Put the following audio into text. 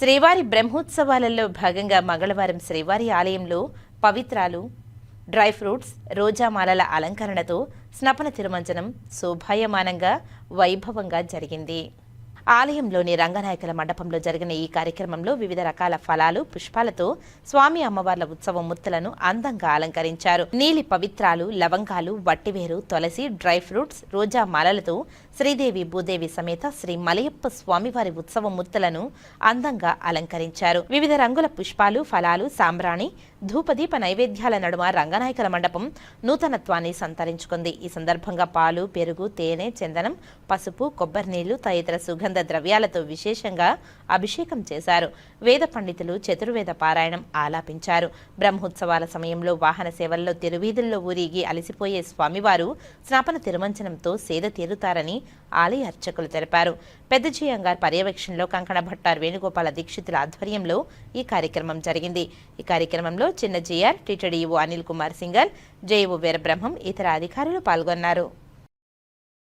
శ్రీవారి బ్రహ్మోత్సవాలలో భాగంగా మంగళవారం శ్రీవారి ఆలయంలో పవిత్రాలు డ్రై ఫ్రూట్స్ రోజామాలల అలంకరణతో స్నపన తిరుమంజనం శోభాయమానంగా వైభవంగా జరిగింది. ఆలయంలోని రంగనాయకుల మండపంలో జరిగిన ఈ కార్యక్రమంలో వివిధ రకాల ఫలాలు పుష్పాలతో స్వామి అమ్మవార్ల ఉత్సవ ముత్తులను అందంగా అలంకరించారు. నీలి పవిత్రాలు లవంగాలు వట్టివేరు తులసి డ్రై ఫ్రూట్స్ రోజా మాలలతో శ్రీదేవి భూదేవి సమేత శ్రీ మలయప్ప స్వామివారి ఉత్సవ ముత్తులను అందంగా అలంకరించారు. వివిధ రంగుల పుష్పాలు ఫలాలు సాంబ్రాణి ధూపదీప నైవేద్యాల నడుమ రంగనాయకుల మండపం నూతనత్వాన్ని సంతరించుకుంది. ఈ సందర్భంగా పాలు పెరుగు తేనె చందనం పసుపు కొబ్బరి నీళ్ళు తదితర సుగంధ ద్రవ్యాలతో విశేషంగా అభిషేకం చేశారు. వేద పండితులు చతుర్వేద పారాయణం ఆలాపించారు. బ్రహ్మోత్సవాల సమయంలో వాహన సేవల్లో తిరువీధుల్లో ఊరిగి అలసిపోయే స్వామివారు స్నాపన తిరుమంచనంతో సేద తీరుతారని ఆలయ అర్చకులు తెలిపారు. పెద్దజీ అంగార్ పర్యవేక్షణలో కంకణ భట్టార్ వేణుగోపాల దీక్షితుల ఆధ్వర్యంలో ఈ కార్యక్రమం జరిగింది. ఈ కార్యక్రమంలో చిన్న GR TTD EO Anil Kumar Singhal JEO Veerabrahmam ఇతర అధికారులు పాల్గొన్నారు.